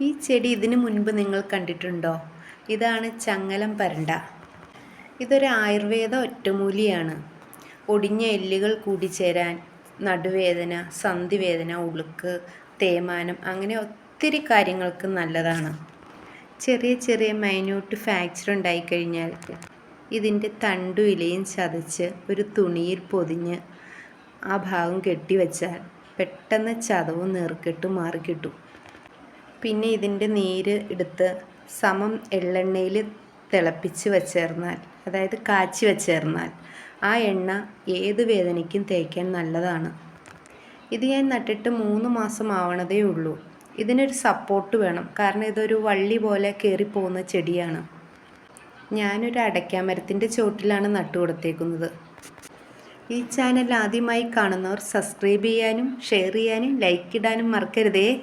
ഈ ചെടി ഇതിനു മുൻപ് നിങ്ങൾ കണ്ടിട്ടുണ്ടോ? ഇതാണ് ചങ്ങലം പരണ്ട. ഇതൊരു ആയുർവേദ ഒറ്റമൂലിയാണ്. ഒടിഞ്ഞ എല്ലുകൾ കൂടി ചേരാൻ നടുവേദന സന്ധിവേദന ഉളുക്ക് തേമാനം അങ്ങനെ ഒത്തിരി കാര്യങ്ങൾക്ക് നല്ലതാണ്. ചെറിയ ചെറിയ മൈന്യൂട്ട് ഫ്രാക്ചർ ഉണ്ടായിക്കഴിഞ്ഞാൽ ഇതിന്റെ തണ്ടു ഇലയും ചതച്ച് ഒരു തുണിയിൽ പൊതിഞ്ഞ് ആ ഭാഗം കെട്ടിവെച്ചാൽ പെട്ടെന്ന് ചതവും നീർക്കെട്ടും മാറിക്കിട്ടും. പിന്നെ ഇതിന്റെ നീര് എടുത്ത് സമം എള്ളെണ്ണയിൽ തിളപ്പിച്ച് വച്ചേർന്നാൽ അതായത് കാച്ചി വച്ചേർന്നാൽ ആ എണ്ണ ഏത് വേദനയ്ക്കും തേക്കാൻ നല്ലതാണ്. ഇത് ഞാൻ നട്ടിട്ട് മൂന്ന് മാസം ആവണതേ ഉള്ളൂ. ഇതിനൊരു സപ്പോർട്ട് വേണം. കാരണം ഇതൊരു വള്ളി പോലെ കയറിപ്പോകുന്ന ചെടിയാണ്. ഞാനൊരു അടയ്ക്കാമരത്തിന്റെ ചോട്ടിലാണ് നട്ടു കൊടുത്തേക്കുന്നത്. ഈ ചാനൽ ആദ്യമായി കാണുന്നവർ സബ്സ്ക്രൈബ് ചെയ്യാനും ഷെയർ ചെയ്യാനും ലൈക്ക് ഇടാനും മറക്കരുതേ.